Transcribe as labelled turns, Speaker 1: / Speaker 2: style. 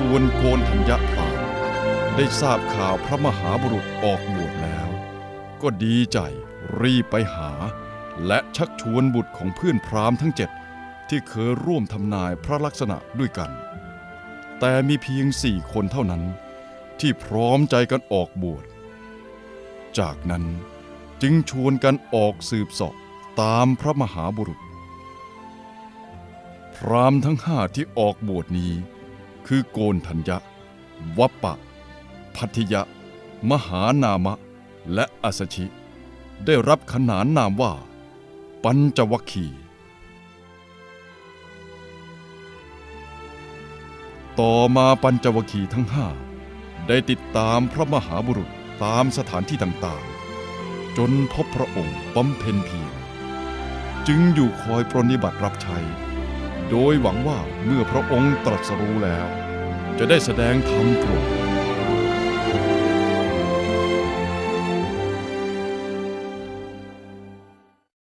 Speaker 1: ส่วนโกนธัญญพรามได้ทราบข่าวพระมหาบุรุษออกบวชแล้ว ก็ดีใจรีบไปหา และชักชวนบุตรของเพื่อนพราหมณ์ทั้งเจ็ดที่เคยร่วมทำนายพระลักษณะด้วยกัน แต่มีเพียงสี่คนเท่านั้น ที่พร้อมใจกันออกบวช จากนั้นจึงชวนกันออกสืบสอบตามพระมหาบุรุษ พรามทั้งห้าที่ออกบวชนี้ คือโกนธัญญะวัปปะ พัทธิยะ มหานามะ และอัสชิ ได้รับขนานนามว่า ปัญจวัคคีย์ต่อมาปัญจวัคคีทั้งห้าได้ติดตามพระมหาบุรุษตามสถานที่ต่างๆ จนพบพระองค์บำเพ็ญเพียรจึงอยู่คอยปรนนิบัติรับใช้ โดยหวังว่าเมื่อพระองค์ตรัสรู้แล้ว จะได้แสดงธรรมโปรด